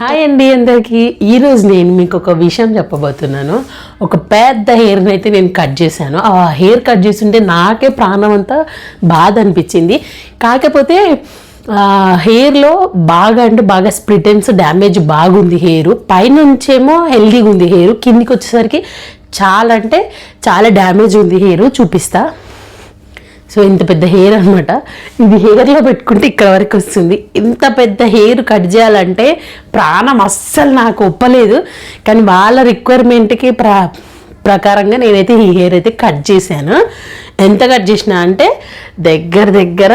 Hi అండి అందరికి. ఈరోజు నేను మీకు ఒక విషయం చెప్పబోతున్నాను. ఒక పెద్ద హెయిర్ని అయితే నేను కట్ చేశాను. ఆ హెయిర్ కట్ చేస్తుంటే నాకే ప్రాణం అంతా బాధ అనిపించింది. కాకపోతే హెయిర్లో బాగా అంటే బాగా స్ప్రిటెన్స్ డ్యామేజ్ బాగుంది హెయిర్. పైనుంచేమో హెల్దీగా ఉంది హెయిర్. కిందికి వచ్చేసరికి చాలా అంటే చాలా డ్యామేజ్ ఉంది హెయిర్. చూపిస్తా. సో ఇంత పెద్ద హెయిర్ అనమాట ఇది హెయిర్లో పెట్టుకుంటే ఇక్కడ వరకు వస్తుంది. ఇంత పెద్ద హెయిర్ కట్ చేయాలంటే ప్రాణం అస్సలు నాకు ఒప్పలేదు. కానీ వాళ్ళ రిక్వైర్మెంట్కి ప్రా ప్రకారంగా నేనైతే ఈ హెయిర్ అయితే కట్ చేశాను. ఎంత కట్ చేసినా అంటే దగ్గర దగ్గర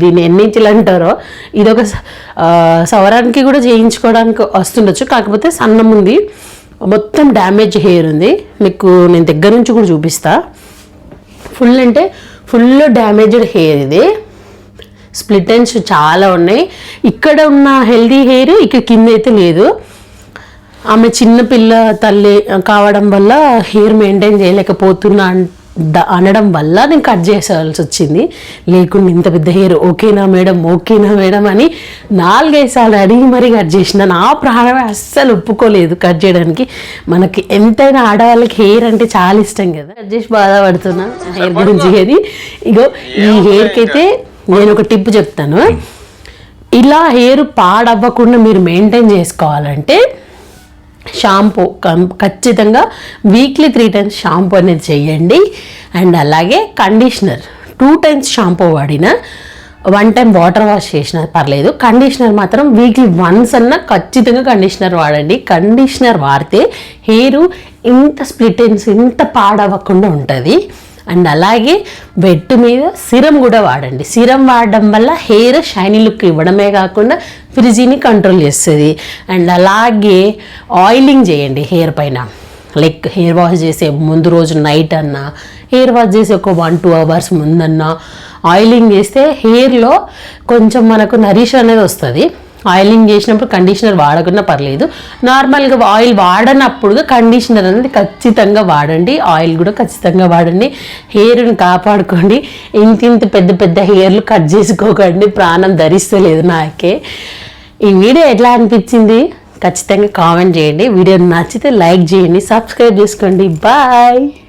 దీన్ని ఎన్ని ఇంచులు అంటారో ఇది ఒక సవరానికి కూడా చేయించుకోవడానికి వస్తుండొచ్చు. కాకపోతే సన్నం ఉంది మొత్తం డ్యామేజ్ హెయిర్ ఉంది. మీకు నేను దగ్గర నుంచి కూడా చూపిస్తాను ఫుల్ అంటే ఫుల్ డ్యామేజ్డ్ హెయిర్ ఇది. స్ప్లిట్ ఎండ్స్ చాలా ఉన్నాయి. ఇక్కడ ఉన్న హెల్దీ హెయిర్ ఇక్కడ కింద అయితే లేదు. ఆమె చిన్నపిల్ల తల్లి కావడం వల్ల హెయిర్ మెయింటైన్ చేయలేకపోతున్నా అనడం వల్ల నేను కట్ చేసేవాల్సి వచ్చింది. లేకుండా ఇంత పెద్ద హెయిర్ ఓకేనా మేడం? ఓకేనా మేడం అని నాలుగైదు సార్లు అడిగి మరీ కట్ చేసిన. నా ప్రాణమే అస్సలు ఒప్పుకోలేదు కట్ చేయడానికి. మనకి ఎంతైనా ఆడవాళ్ళకి హెయిర్ అంటే చాలా ఇష్టం కదా. కట్ చేసి బాధపడుతున్నా హెయిర్ గురించి అని ఇగో ఈ హెయిర్కి అయితే నేను ఒక టిప్ చెప్తాను. ఇలా హెయిర్ పాడవ్వకుండా మీరు మెయింటైన్ చేసుకోవాలంటే షాంపూ. ఖచ్చితంగా వీక్లీ త్రీ టైమ్స్ షాంపూ అనేది చేయండి. అండ్ అలాగే కండిషనర్ టూ టైమ్స్ షాంపూ వాడిన వన్ టైం వాటర్ వాష్ చేసినా పర్లేదు. కండిషనర్ మాత్రం వీక్లీ వన్స్ అన్న ఖచ్చితంగా కండిషనర్ వాడండి. కండిషనర్ వాడితే హెయిర్ ఇంత స్ప్లిటెన్స్ ఇంత పాడవ్వకుండా ఉంటుంది. అండ్ అలాగే బెడ్ మీద సిరం కూడా వాడండి. సిరం వాడడం వల్ల హెయిర్ షైనీ లుక్ ఇవ్వడమే కాకుండా ఫ్రిజీని కంట్రోల్ చేస్తుంది. అండ్ అలాగే ఆయిలింగ్ చేయండి హెయిర్ పైన. లైక్ హెయిర్ వాష్ చేసే ముందు రోజు నైట్ అన్నా హెయిర్ వాష్ చేసే ఒక వన్ టూ అవర్స్ ముందన్నా ఆయిలింగ్ చేస్తే హెయిర్లో కొంచెం మనకు నరిష్ అనేది వస్తుంది. ఆయిలింగ్ చేసినప్పుడు కండిషనర్ వాడకుండా పర్లేదు. నార్మల్గా ఆయిల్ వాడనప్పుడు కండిషనర్ అనేది ఖచ్చితంగా వాడండి. ఆయిల్ కూడా ఖచ్చితంగా వాడండి. హెయిర్ని కాపాడుకోండి. ఇంత ఇంత పెద్ద పెద్ద హెయిర్లు కట్ చేసుకోకండి. ప్రాణం ధరిస్తలేదు నాకే. ఈ వీడియో ఎట్లా అనిపించింది? ఖచ్చితంగా కామెంట్ చేయండి. వీడియో నచ్చితే లైక్ చేయండి. సబ్స్క్రైబ్ చేసుకోండి. బాయ్.